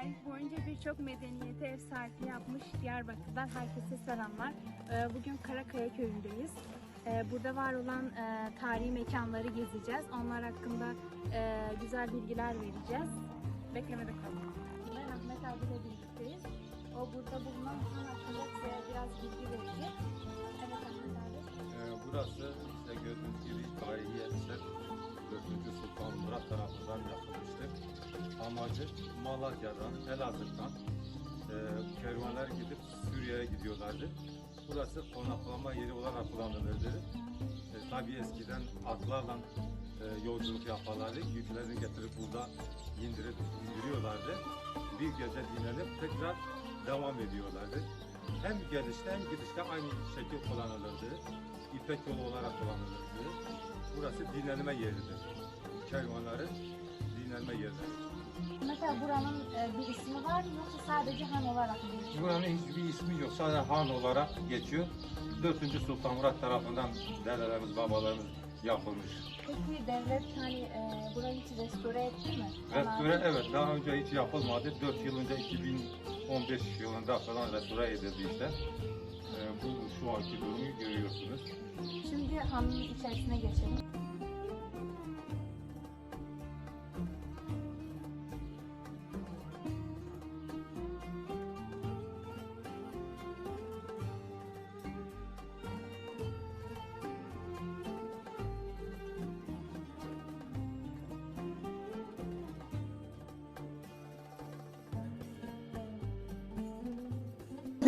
Tarih boyunca birçok medeniyete ev sahipliği yapmış Diyarbakır'dan herkese selamlar. Ee, Bugün Karakaya köyündeyiz. Ee, Burada var olan e, tarihi mekanları gezeceğiz. Onlar hakkında e, güzel bilgiler vereceğiz. Beklemede kalın. Ben Ahmet abiyle birlikteyiz. O burada bulunan han hakkında size biraz bilgi verecek. Evet Ahmet abi. Ee, Burası işte gördüğünüz gibi tarihi eser 4. Sultan Murat tarafından yapılmıştır. Amacı Malatya'dan, Elazığ'dan e, kervanlar gidip Suriye'ye gidiyorlardı. Burası konaklama yeri olarak kullanılırdı. E, tabii eskiden atlarla e, yolculuk yaparlardı. Yüklerini getirip burada indirip indiriyorlardı. Bir gece dinlenip tekrar devam ediyorlardı. Hem gelişte hem gidişte aynı şekil kullanılırdı. İpek yolu olarak kullanılırdı. Burası dinlenme yeridir. Kervanların dinlenme yeridir. Mesela buranın e, bir ismi var mı yoksa sadece han olarak mı geçiyor? Buranın hiçbir ismi yok. Sadece han olarak geçiyor. 4. Sultan Murat tarafından dedelerimiz, babalarımız yapılmış. Peki devlet hani e, burayı hiç restore etti mi? Restore evet daha önce hiç yapılmadı. 4 yıl önce 2015 yılında falan restore edildi işte. Ee, bu şu anki durumu görüyorsunuz. Şimdi hanın içerisine geçelim.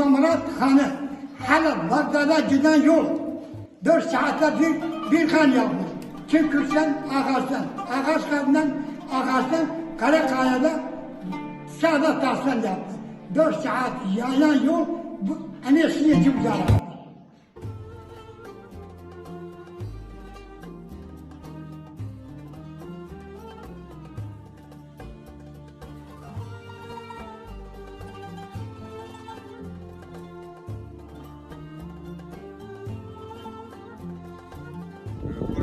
Murat Hanı Halep Bagdad'a giden yol 4 saatte bir, bir kan yapmış. Kim Kürt'ten Ağaç'tan, Ağaç'tan Ağaç'tan Karakaya'da Saadet Tahsin yaptı. 4 saat yayan yol bu enesini kim yarattı?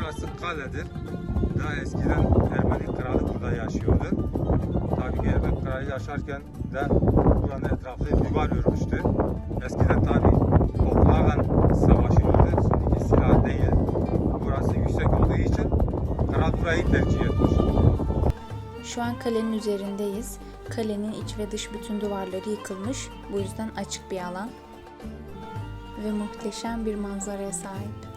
Burası kaledir. Daha eskiden Ermeni kralı burada yaşıyordu. Tabii ki Ermeni kralı yaşarken de buranın etrafı duvar örmüştü. Eskiden tabii oklarla savaşıyordu. Şimdiki silah değil. Burası yüksek olduğu için kral burayı tercih etmiş. Şu an kalenin üzerindeyiz. Kalenin iç ve dış bütün duvarları yıkılmış. Bu yüzden açık bir alan ve muhteşem bir manzaraya sahip.